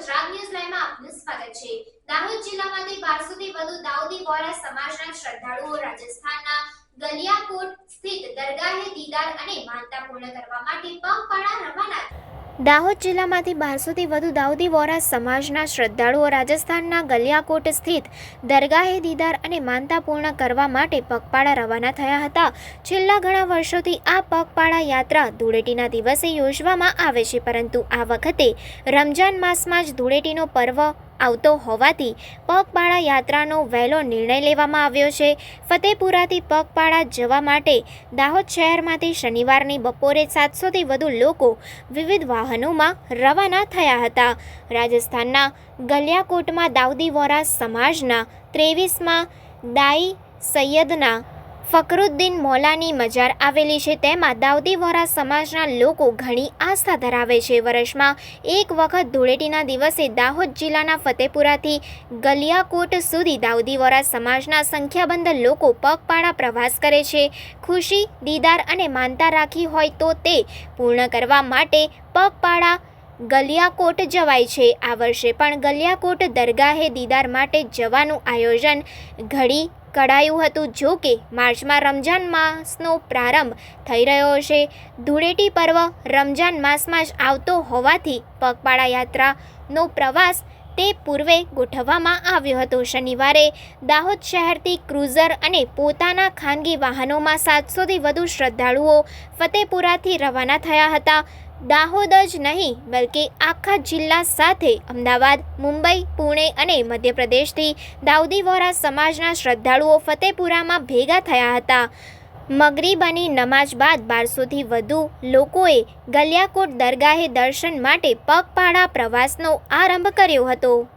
Gujarat news આપનું સ્વાગત છે. દાહોદ જિલ્લામાંથી 1200 થી વધુ દાઉદી વોરા સમાજના શ્રદ્ધાળુઓ રાજસ્થાનના ગલિયાકોટ સ્થિત દરગાહે દીદાર અને માનતા પૂર્ણ કરવા માટે પગપાળા રવાના થયા દાહોદ જિલ્લામાંથી બારસોથી વધુ દાઉદી વોરા સમાજના શ્રદ્ધાળુઓ રાજસ્થાનના ગલિયાકોટ સ્થિત દરગાહે દીદાર અને માનતા પૂર્ણ કરવા માટે પગપાળા રવાના થયા હતા. છેલ્લા ઘણા વર્ષોથી આ પગપાળા યાત્રા ધૂળેટીના દિવસે યોજવામાં આવે છે, પરંતુ આ વખતે રમજાન માસમાં જ ધૂળેટીનો પર્વ આવતો હોવાથી પગપાળા યાત્રાનો વહેલો નિર્ણય લેવામાં આવ્યો છે. ફતેપુરાથી પગપાળા જવા માટે દાહોદ શહેરમાંથી શનિવારની બપોરે સાતસોથી વધુ લોકો વિવિધ વાહનોમાં રવાના થયા હતા. રાજસ્થાનના ગલિયાકોટમાં દાઉદી વોરા સમાજના ત્રેવીસમાં દાઈ સૈયદના ફકરુદ્દીન મૌલાની મજાર આવેલી છે તેમાં દાઉદી વોરા સમાજના લોકો ઘણી આસ્થા ધરાવે છે. વર્ષમાં એક વખત ધૂળેટીના દિવસે દાહોદ જિલ્લાના ફતેપુરાથી ગલિયાકોટ સુધી દાઉદી વોરા સમાજના સંખ્યાબંધ લોકો પગપાળા પ્રવાસ કરે છે. ખુશી, દીદાર અને માનતા રાખી હોય તો તે પૂર્ણ કરવા માટે પગપાળા ગલિયાકોટ જવાય છે. આ વર્ષે પણ ગલિયાકોટ દરગાહે દીદાર માટે જવાનું આયોજન ઘડી કડાયું હતું. જો કે માર્ચમાં રમજાન માસનો પ્રારંભ થઈ રહ્યો છે. ધૂળેટી પર્વ રમજાન માસમાં જ આવતો હોવાથી પગપાળા યાત્રાનો પ્રવાસ તે પૂર્વે ગોઠવવામાં આવ્યો હતો. શનિવારે દાહોદ શહેરથી ક્રુઝર અને પોતાના ખાનગી વાહનોમાં સાતસોથી વધુ શ્રદ્ધાળુઓ ફતેપુરાથી રવાના થયા હતા. દાહોદ જ નહીં, બલકે આખા જિલ્લા સાથે અમદાવાદ, મુંબઈ, પુણે અને મધ્યપ્રદેશથી દાઉદી વોરા સમાજના શ્રદ્ધાળુઓ ફતેપુરામાં ભેગા થયા હતા. મગરીબની નમાજ બાદ બારસોથી વધુ લોકોએ ગલિયાકોટ દરગાહે દર્શન માટે પગપાળા પ્રવાસનો આરંભ કર્યો હતો.